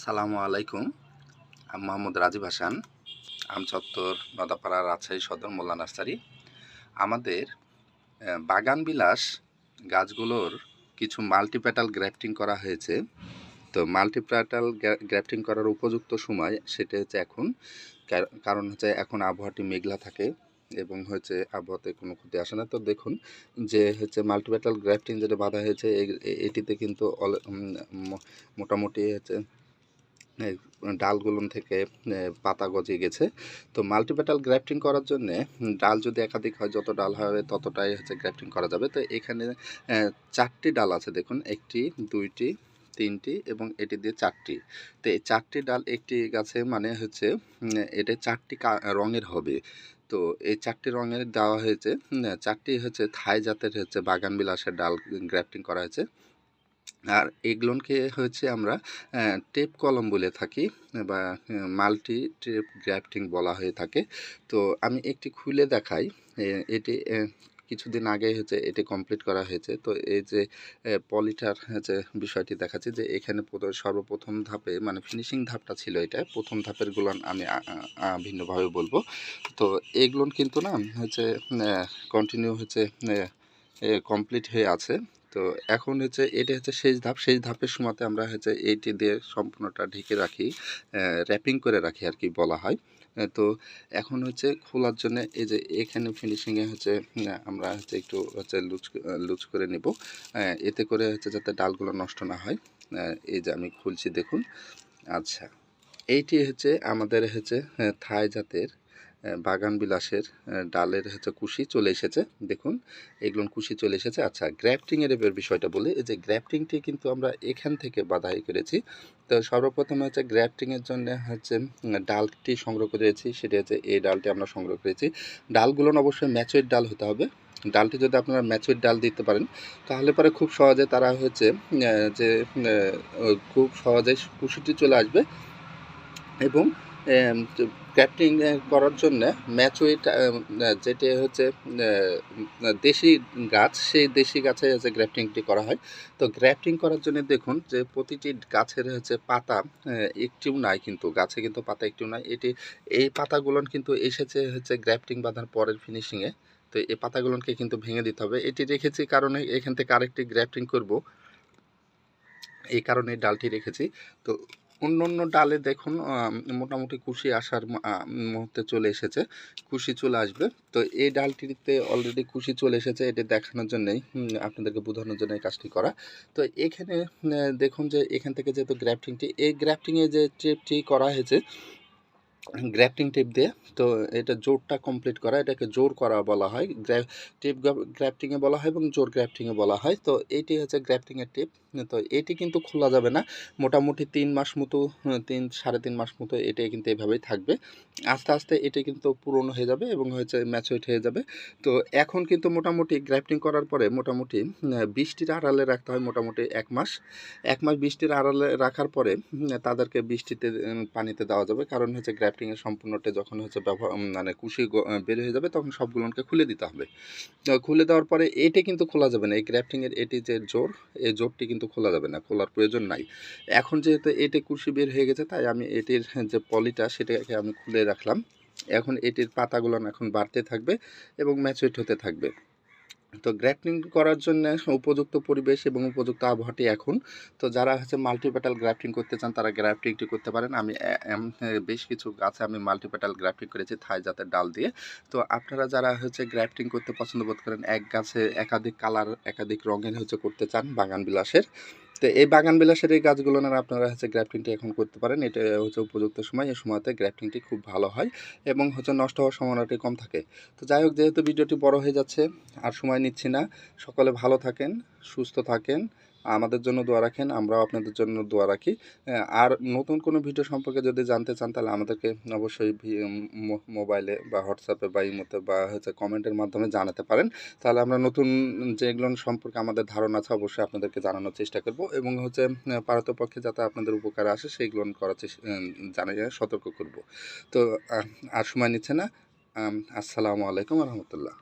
সালামু আলাইকুম। আমি মোহাম্মদ রাজীব হাসান, আমচত্বর, নদাপাড়া রাজশাহী সদর, মোল্লা নার্সারি। আমাদের বাগান বিলাস গাছগুলোর কিছু মাল্টিপ্যাটাল গ্রাফটিং করা হয়েছে। তো মাল্টিপ্যাটাল গ্রাফটিং করার উপযুক্ত সময় সেটা হচ্ছে এখন। কার- কারণ হচ্ছে এখন আবহাওয়াটি মেঘলা থাকে এবং হচ্ছে আবহাওয়াতে কোনো ক্ষতি আসে না। তো দেখুন যে হচ্ছে মাল্টিপ্যাটাল গ্রাফটিং যেটা বাঁধা হয়েছে এটিতে কিন্তু মোটামুটি হচ্ছে এই ডালগুলো থেকে পাতা গজিয়ে গেছে। তো মাল্টিপ্যাটাল গ্রাফটিং করার জন্য ডাল যদি একাধিক হয়, যত ডাল হবে, ততটাই হচ্ছে গ্রাফটিং করা যাবে। তো এখানে চারটি ডাল আছে দেখুন, একটি, দুইটি, তিনটি এবং এটি দিয়ে চারটি। তো এই চারটি ডাল, একটি গাছে মানে হচ্ছে এটা চারটি রঙের হবে। তো এই চারটি রঙের দেওয়া হয়েছে চারটি হচ্ছে থাই জাতের হচ্ছে বাগান বিলাসের ডাল গ্রাফটিং করা হয়েছে। আর এগুলোকে হচ্ছে আমরা টেপ কলম বলে থাকি, বা মাল্টি টেপ গ্রাফটিং বলা হয়ে থাকে। তো আমি একটি খুলে দেখাই এটি কিছুদিন আগে হচ্ছে এটি কমপ্লিট করা হয়েছে। তো এই যে পলিটার হচ্ছে বিষয়টি দেখাচ্ছি যে, এখানে প্রথ- সর্বপ্রথম ধাপে মানে ফিনিশিং ধাপটা ছিল এটা, প্রথম ধাপেরগুলো আমি ভিন্নভাবে বলব। তো এগুলো কিন্তু না, হচ্ছে কন্টিনিউ হচ্ছে কমপ্লিট হয়ে আছে। তো এখন হচ্ছে এটা হচ্ছে শেষ ধাপ। শেষ ধাপের সময়তে আমরা হচ্ছে এইটি দিয়ে সম্পূর্ণটা ঢেকে রাখি র্যাপিং করে রাখি আর কি বলা হয়। তো এখন হচ্ছে খোলার জন্য এই যে এখানে ফিনিশিংয়ে হচ্ছে আমরা হচ্ছে একটু হচ্ছে লুজ লুজ করে নেব। এতে করে হচ্ছে যাতে ডালগুলো নষ্ট না হয়। এই যে আমি খুলছি দেখুন। আচ্ছা এইটি হচ্ছে আমাদের হচ্ছে থাই জাতের বাগান বিলাসের ডালের হচ্ছে কুশি চলে এসেছে। দেখুন এগুলো কুশি চলে এসেছে। আচ্ছা গ্রাফটিংয়ের এবার বিষয়টা বলি। এই যে গ্রাফটিংটি কিন্তু আমরা এখান থেকে বাধাই করেছি। তো সর্বপ্রথম হচ্ছে গ্রাফটিংয়ের জন্য হচ্ছে ডালটি সংগ্রহ করেছি। সেটা হচ্ছে এই ডালটি আমরা সংগ্রহ করেছি। ডালগুলো অবশ্যই ম্যাচুইড ডাল হতে হবে। ডালটি যদি আপনারা ম্যাচুইড ডাল দিতে পারেন, তাহলে পরে খুব সহজে তারা হচ্ছে যে খুব সহজে কুশিটি চলে আসবে এবং ক্যাপটিং করার জন্য ম্যাচুইট যেটি হচ্ছে দেশি গাছ, সেই দেশি গাছে হচ্ছে গ্রাফটিংটি করা হয়। তো গ্রাফটিং করার জন্য দেখুন যে প্রতিটি গাছের হচ্ছে পাতা একটিও নাই কিন্তু, গাছে কিন্তু পাতা একটিও নাই। এটি, এই পাতাগুলো কিন্তু এসেছে হচ্ছে গ্র্যাফটিং বাঁধার পরের ফিনিশিংয়ে। তো এই পাতাগুলোকে কিন্তু ভেঙে দিতে হবে। এটি রেখেছি কারণে এখান থেকে আরেকটি গ্রাফটিং করব। এই কারণে ডালটি রেখেছি। তো অন্য অন্য ডালে দেখুন মোটামুটি কুশি আসার মুহূর্তে চলে এসেছে, কুশি চলে আসবে। তো এই ডালটিতে অলরেডি কুশি চলে এসেছে, এটা দেখানোর জন্যই আপনাদেরকে বোঝানোর জন্য এই কাজটি করা। তো এখানে দেখুন যে এখান থেকে যেহেতু গ্রাফটিংটি এই গ্রাফটিংয়ে যে ট্রিপটি করা হয়েছে গ্রাফটিং টেপ দিয়ে, তো এটা জোরটা কমপ্লিট করা, এটাকে জোর করা বলা হয়। টেপ গ্র্যাফটিংয়ে বলা হয় এবং জোর গ্র্যাফটিংয়ে বলা হয়। তো এইটি হচ্ছে গ্র্যাফটিংয়ের টেপ। তো এটি কিন্তু খোলা যাবে না। মোটামুটি তিন মাস মতো, তিন, সাড়ে তিন মাস মতো এটাই কিন্তু এভাবেই থাকবে। আস্তে আস্তে এটি কিন্তু পুরনো হয়ে যাবে এবং হচ্ছে ম্যাচুইট হয়ে যাবে। তো এখন কিন্তু মোটামুটি গ্র্যাফটিং করার পরে মোটামুটি বৃষ্টির আড়ালে রাখতে হয় মোটামুটি এক মাস। এক মাস বৃষ্টির আড়ালে রাখার পরে, তাদেরকে বৃষ্টিতে পানিতে দেওয়া যাবে। কারণ হচ্ছে গ্রাফটিংয়ের সম্পূর্ণটা যখন হচ্ছে ব্যবহার মানে কুশি বের হয়ে যাবে তখন সবগুলোকে খুলে দিতে হবে। খুলে দেওয়ার পরে এটি কিন্তু খোলা যাবে না। এই গ্রাফটিংয়ের এটি যে জোর, এই জোরটি কিন্তু খোলা যাবে না, খোলার প্রয়োজন নাই। এখন যেহেতু এটি কুশি বের হয়ে গেছে, তাই আমি এটির যে পলিটা, সেটাকে আমি খুলে রাখলাম। এখন এটির পাতাগুলো এখন বাড়তে থাকবে এবং ম্যাচুইট হতে থাকবে। তো গ্রাফটিং করার জন্য উপযুক্ত পরিবেশ এবং উপযুক্ত আবহাওয়াটি এখন। তো যারা হচ্ছে মাল্টিপ্যাটাল গ্রাফটিং করতে চান, তারা গ্রাফটিংটি করতে পারেন। আমি বেশ কিছু গাছে আমি মাল্টিপ্যাটাল গ্রাফটিং করেছি থাই জাতের ডাল দিয়ে। তো আপনারা যারা হচ্ছে গ্রাফটিং করতে পছন্দ বোধ করেন, এক গাছে একাধিক কালার একাধিক রঙের হচ্ছে করতে চান বাগান বিলাসের তো এই বাগান বিলাসের এই গাছগুলো না, আপনারা হচ্ছে গ্রাফটিংটি এখন করতে পারেন। এটা হচ্ছে উপযুক্ত সময়, এই সময়তে গ্রাফটিংটি খুব ভালো হয় এবং হচ্ছে নষ্ট হওয়ার সম্ভাবনাটি কম থাকে। তো যাই হোক, যেহেতু ভিডিওটি বড় হয়ে যাচ্ছে, আর সময় নিচ্ছি না, সকলে ভালো থাকেন, সুস্থ থাকেন। আমাদের জন্য দোয়া রাখেন, আমরাও আপনাদের জন্য দোয়া রাখি। আর নতুন কোনো ভিডিও সম্পর্কে যদি জানতে চান, তাহলে আমাদেরকে অবশ্যই মোবাইলে বা হোয়াটসঅ্যাপে বা ইমোতে বা হচ্ছে কমেন্টের মাধ্যমে জানাতে পারেন। তাহলে আমরা নতুন যেগুলো সম্পর্কে আমাদের ধারণা আছে, অবশ্যই আপনাদেরকে জানানোর চেষ্টা করব এবং হচ্ছে পারতপক্ষে যাতে আপনাদের উপকারে আসে, সেইগুলো করার চেষ্টা জানিয়ে সতর্ক করব। তো আর সময় নিচ্ছে না। আসসালামু আলাইকুম রহমতুল্লাহ।